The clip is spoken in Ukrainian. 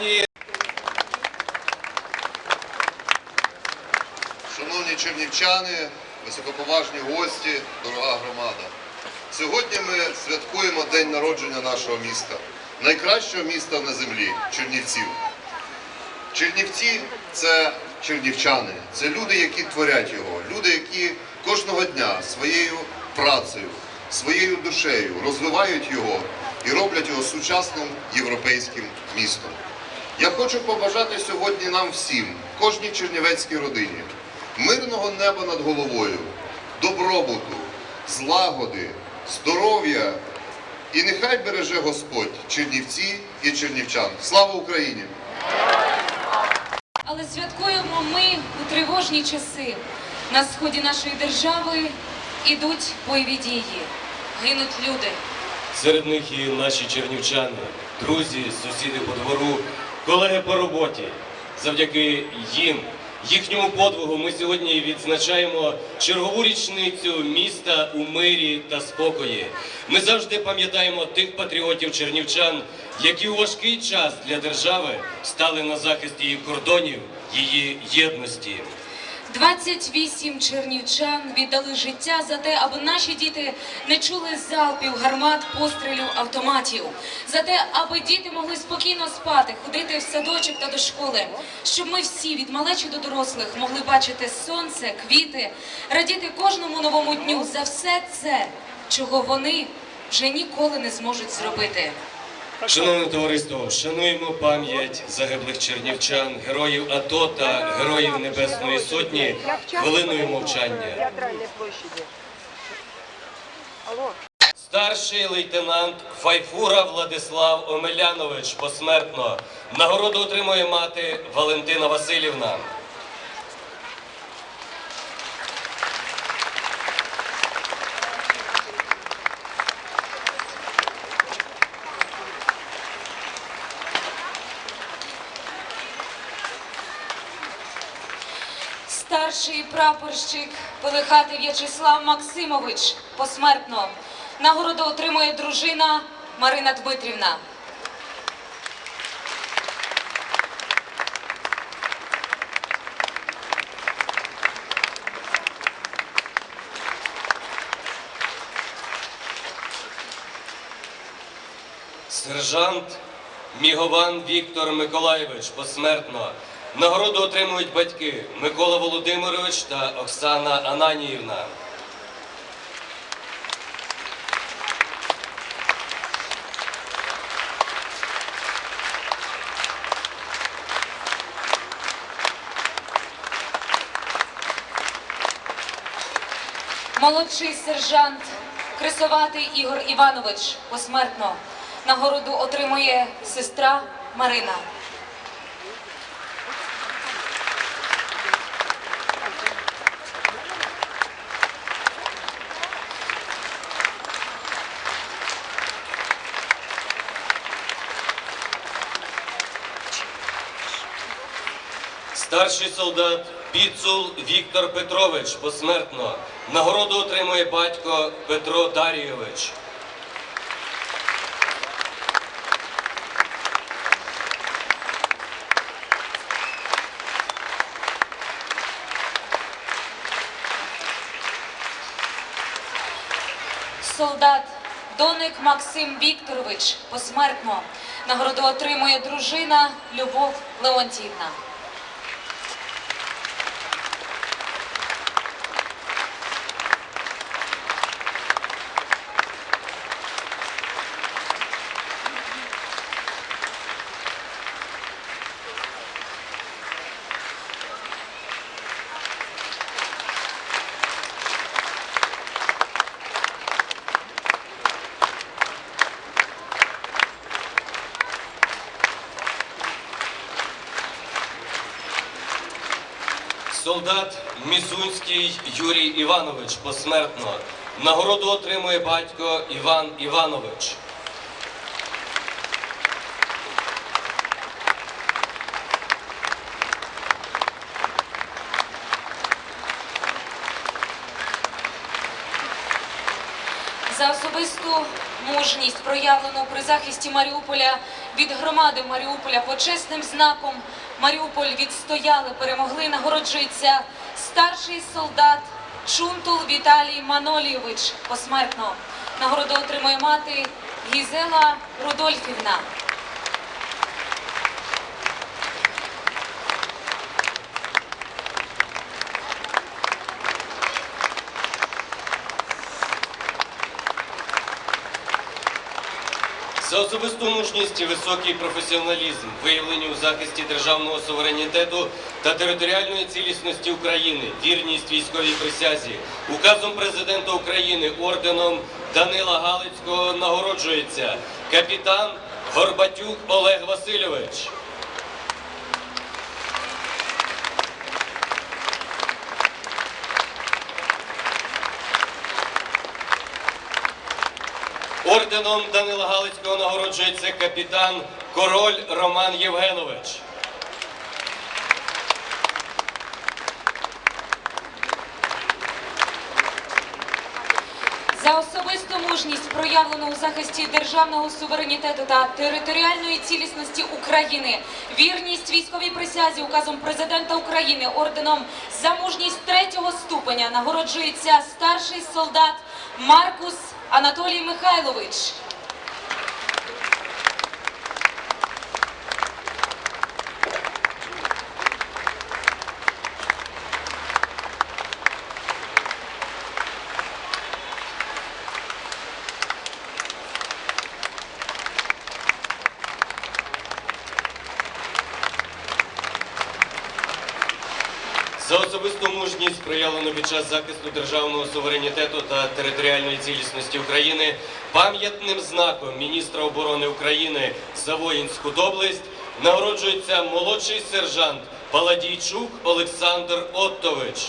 Пані Шановні чернівчани, високоповажні гості, дорога громада. Сьогодні ми святкуємо день народження нашого міста, найкращого міста на землі Чернівців. Чернівці це чернівчани, це люди, які творять його, люди, які кожного дня своєю працею, своєю душею розвивають його і роблять його сучасним європейським містом. Я хочу побажати сьогодні нам всім, кожній чернівецькій родині, мирного неба над головою, добробуту, злагоди, здоров'я і нехай береже Господь Чернівці і чернівчан. Слава Україні! Але святкуємо ми у тривожні часи. На сході нашої держави ідуть бойові дії, гинуть люди. серед них і наші чернівчани, друзі, сусіди по двору, колеги по роботі. Завдяки їм, їхньому подвигу, ми сьогодні відзначаємо чергову річницю міста у мирі та спокої. Ми завжди пам'ятаємо тих патріотів чернівчан, які у важкий час для держави стали на захист її кордонів, її єдності. 28 чернівчан віддали життя за те, аби наші діти не чули залпів, гармат, пострілів, автоматів, за те, аби діти могли спокійно спати, ходити в садочок та до школи, щоб ми всі від малечі до дорослих могли бачити сонце, квіти, радіти кожному новому дню. За все це, чого вони вже ніколи не зможуть зробити. Шановне товариство, шануємо пам'ять загиблих чернівчан, героїв АТО та героїв Небесної Сотні хвилиною мовчання. Старший лейтенант Файфура Владислав Омелянович посмертно. Нагороду отримує мати Валентина Васильівна. Старший прапорщик Пелихати В'ячеслав Максимович посмертно. Нагороду отримує дружина Марина Дмитрівна. Сержант Мігован Віктор Миколайович посмертно. Нагороду отримують батьки Микола Володимирович та Оксана Ананіївна. Молодший сержант Крисоватий Ігор Іванович посмертно. Нагороду отримує сестра Марина. Старший солдат Піцул Віктор Петрович посмертно. Нагороду отримує батько Петро Дарійович. Солдат Доник Максим Вікторович посмертно. Нагороду отримує дружина Любов Леонтіївна. Солдат Мізунський Юрій Іванович посмертно. Нагороду отримує батько Іван Іванович. За особисту мужність, проявлену при захисті Маріуполя від громади Маріуполя почесним знаком Маріуполь відстояли, перемогли, нагороджується старший солдат Чунтул Віталій Манолійович посмертно. Нагороду отримує мати Гізела Рудольфівна. За особисту мужність і високий професіоналізм, виявлені у захисті державного суверенітету та територіальної цілісності України, вірність військовій присязі, указом президента України орденом Данила Галицького нагороджується капітан Горбатюк Олег Васильович. Орденом Данила Галицького нагороджується капітан Король Роман Євгенович. За особисту мужність, проявлену у захисті державного суверенітету та територіальної цілісності України, вірність військовій присязі указом президента України орденом за мужність третього ступеня нагороджується старший солдат Маркус Анатолій Михайлович. За особисту мужність, проявлену під час захисту державного суверенітету та територіальної цілісності України, пам'ятним знаком міністра оборони України за воїнську доблесть нагороджується молодший сержант Паладійчук Олександр Оттович.